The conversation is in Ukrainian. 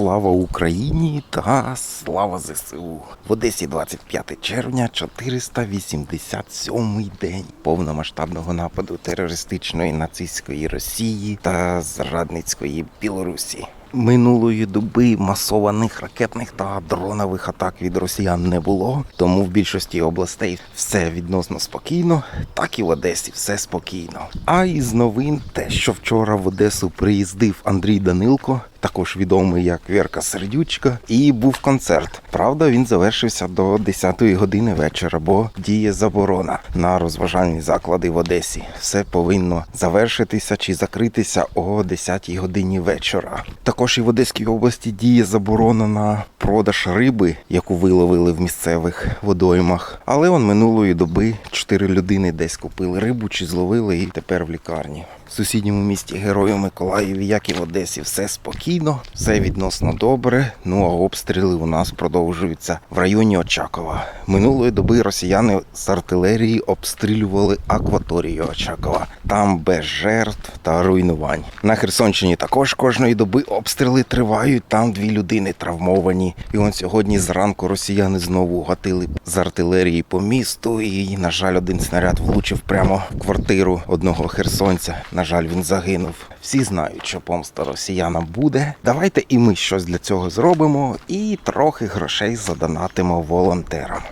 Слава Україні та слава ЗСУ. В Одесі 25 червня, 487 день повномасштабного нападу терористичної нацистської Росії та зрадницької Білорусі. Минулої доби масованих ракетних та дронових атак від росіян не було, тому в більшості областей все відносно спокійно, так і в Одесі все спокійно. А із новин те, що вчора в Одесу приїздив Андрій Данилко, також відомий як Вірка Сердючка, і був концерт. Правда, він завершився до 10-ї години вечора, бо діє заборона на розважальні заклади в Одесі. Все повинно завершитися чи закритися о 10-й годині вечора. Також і в Одеській області діє заборона на продаж риби, яку виловили в місцевих водоймах. Але он минулої доби чотири людини десь купили рибу чи зловили і тепер в лікарні. В сусідньому місті Герою Миколаєві, як і в Одесі, все спокійно, все відносно добре. Ну а обстріли у нас продовжуються в районі Очакова. Минулої доби росіяни з артилерії обстрілювали акваторію Очакова. Там без жертв та руйнувань. На Херсонщині також кожної доби обстріли тривають. Там дві людини травмовані. І он сьогодні зранку росіяни знову гатили з артилерії по місту. І, на жаль, один снаряд влучив прямо в квартиру одного херсонця. На жаль, він загинув. Всі знають, що помста росіянам буде. Давайте і ми щось для цього зробимо і трохи грошей задонатимо волонтерам.